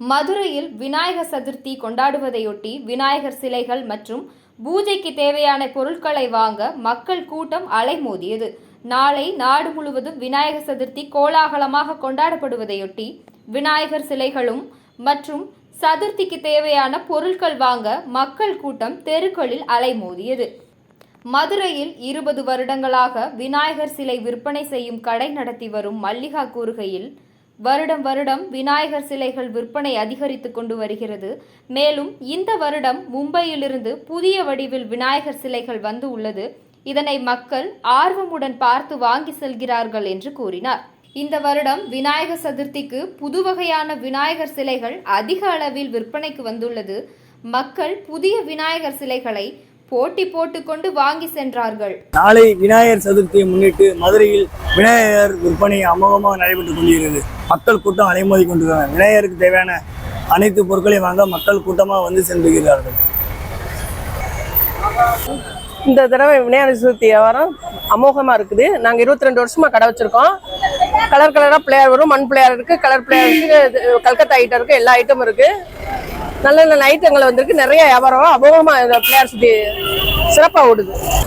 மதுரையில் விநாயகர் சதுர்த்தி கொண்டாடுவதையொட்டி விநாயகர் சிலைகள் மற்றும் பூஜைக்கு தேவையான பொருட்களை வாங்க மக்கள் கூட்டம் அலைமோதியது. நாளை நாடு முழுவதும் விநாயகர் சதுர்த்தி கோலாகலமாக கொண்டாடப்படுவதையொட்டி விநாயகர் சிலைகளும் மற்றும் சதுர்த்திக்கு தேவையான பொருட்கள் வாங்க மக்கள் கூட்டம் தெருக்களில் அலைமோதியது. மதுரையில் இருபது வருடங்களாக விநாயகர் சிலை விற்பனை செய்யும் கடை நடத்தி வரும் மல்லிகா கூறுகையில் வருடம் வருடம் விநாயகர் சிலைகள் விற்பனை அதிகரித்து கொண்டு வருகிறது. மேலும் இந்த வருடம் மும்பையிலிருந்து புதிய வடிவில் விநாயகர் சிலைகள் வந்து உள்ளது. இதனை மக்கள் ஆர்வமுடன் பார்த்து வாங்கி செல்கிறார்கள் என்று கூறினார். இந்த வருடம் விநாயகர் சதுர்த்திக்கு புது வகையான விநாயகர் சிலைகள் அதிக அளவில் விற்பனைக்கு வந்துள்ளது. மக்கள் புதிய விநாயகர் சிலைகளை போட்டி போட்டுக்கொண்டு வாங்கி சென்றார்கள். நாளை விநாயகர் சதுர்த்தியை முன்னிட்டு மதுரையில் விநாயகர் விற்பனை அமோகமாக நடைபெற்றுக் கொண்டிருக்கிறது. மக்கள் கூட்டம் அலைமோதி கொண்டிருக்கிறாங்க விநாயகருக்கு தேவையான அனைத்து பொருட்களையும் வாங்க மக்கள் கூட்டமாக வந்து சென்றுகிறார்கள் இந்த தடவை விநாயகர் சதுர்த்தி வியாபாரம் அமோகமாக இருக்குது. நாங்கள் இருபத்தி ரெண்டு வருஷமாக கடை வச்சுருக்கோம். கலர் கலராக பிளேயர் வரும். மண் பிளேயர் இருக்குது கலர் பிளேயர் இருக்குது கல்கத்தா ஐட்டம் இருக்குது எல்லா ஐட்டமும் இருக்குது நல்ல நல்ல ஐட்டங்கள் வந்திருக்கு. நிறைய வியாபாரம் அமோகமாக இந்த சுற்றி சிறப்பாக ஓடுது.